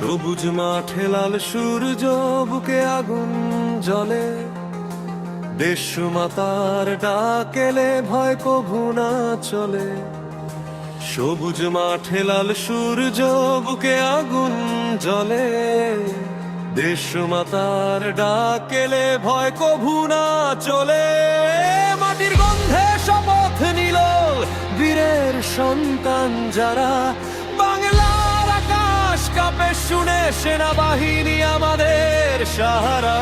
সবুজ মাঠে লাল সূর্য, বুকে আগুন জলে দেশ মাতার ডাকেলে ভয় কভু না চলে। সবুজ মাঠে লাল সূর্য, বুকে আগুন জলে দেশ মাতার ডাকেলে ভয় কভু না চলে। মাটির গন্ধে শপথ নিল বীরের সন্তান যারা। শুনে সেনাবাহিনী আমাদের সাহারা।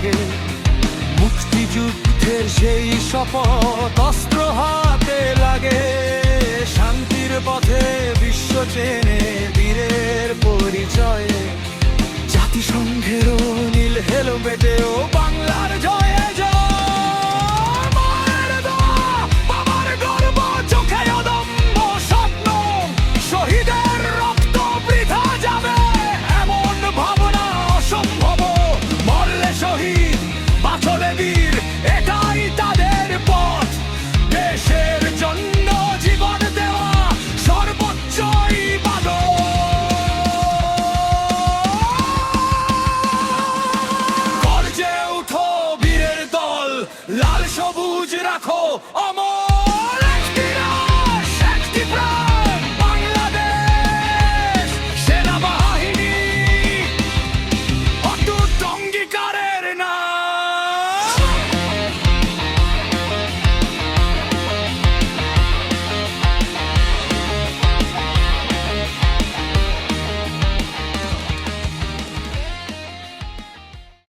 জাগে মুক্তিযুদ্ধের সেই শপথ অস্ত্র হাতে লাগে। শান্তির পথে বিশ্ব চেনে বীরের পরিচয়ে। জাতিসংঘেরও নীল হেলমেটেও শহীদ, বাঁচলে এটাই তাদের পথ। দেশের জন্য জীবন দেওয়া সর্বোচ্চ। গর্জে উঠো বীরের দল লাল সবুজ রাখো অমর